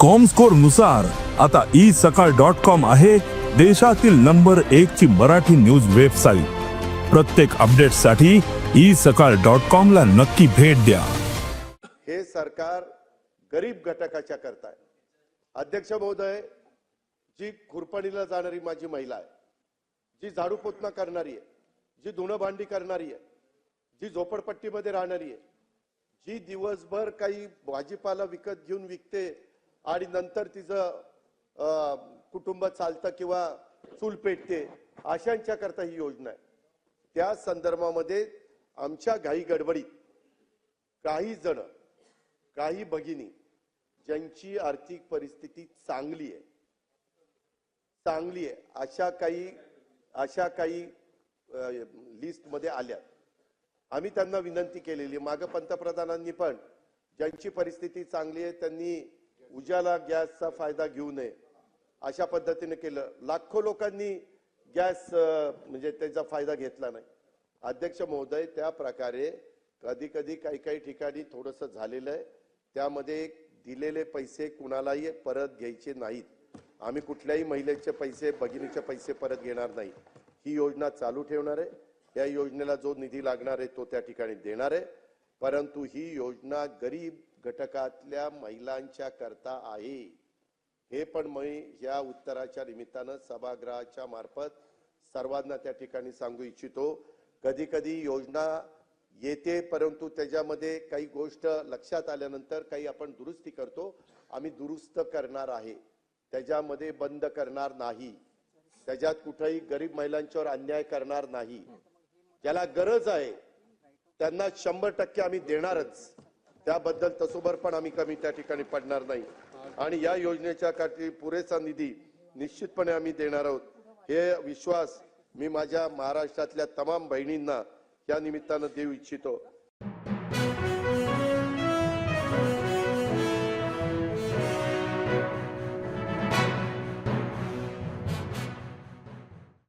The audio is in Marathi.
कॉमस्कोरनुसार आता ई सकाळ डॉट कॉम आहे देशातील नंबर एक ची मराठी न्यूज वेबसाईट प्रत्येक अपडेटसाठी ई सकाळ डॉट कॉम ला नक्की भेट द्या. हे सरकार गरीब घटकाच्या करताय. अध्यक्ष महोदय जी खुरपणीला जाणारी माझी महिला आहे जी झाडू पोतना करणारी आहे जी धुणं भांडी करणारी आहे जी झोपडपट्टीमध्ये राहणारी आहे जी दिवसभर काही भाजीपाला विकत घेऊन विकते आणि नंतर तिचं कुटुंब चालतं किंवा चूल पेटते अशांच्या करता ही योजना आहे. त्या संदर्भामध्ये आमच्या घाई गडबडीत काही जण काही भगिनी ज्यांची आर्थिक परिस्थिती चांगली आहे चांगली आहे अशा काही अशा काही लिस्टमध्ये आल्या आम्ही त्यांना विनंती केलेली मागं पंतप्रधानांनी पण ज्यांची परिस्थिती चांगली आहे त्यांनी उजाला गॅसचा फायदा घेऊ नये. अशा पद्धतीने केलं. लाखो लोकांनी गॅस म्हणजे त्याचा फायदा घेतला नाही. अध्यक्ष महोदय त्या प्रकारे कधी कधी काही काही ठिकाणी थोडस झालेलं आहे. त्यामध्ये दिलेले पैसे कुणालाही परत घ्यायचे नाहीत. आम्ही कुठल्याही महिलेचे पैसे भगिनीचे पैसे परत घेणार नाही. ही योजना चालू ठेवणार आहे. या योजनेला जो निधी लागणार आहे तो त्या ठिकाणी देणार आहे. परंतु ही योजना गरीब घटकातल्या महिलांच्या करता आहे. हे पण मी या उत्तराच्या निमित्तानं सभागृहाच्या मार्फत सर्वांना त्या ठिकाणी सांगू इच्छितो. कधी कधी योजना येते परंतु त्याच्यामध्ये काही गोष्ट लक्षात आल्यानंतर काही आपण दुरुस्ती करतो. आम्ही दुरुस्त करणार आहे. त्याच्यामध्ये बंद करणार नाही. त्याच्यात कुठेही गरीब महिलांच्यावर अन्याय करणार नाही. ज्याला गरज आहे त्यांना शंभर टक्के आम्ही देणारच. त्याबद्दल तसोबर पण आम्ही कमी त्या ठिकाणी पडणार नाही. आणि या योजनेच्या साठी पुरेसा निधी निश्चितपणे आम्ही देणार आहोत. हे विश्वास मी माझ्या महाराष्ट्रातल्या तमाम बहिणींना या निमित्तानं देऊ इच्छितो.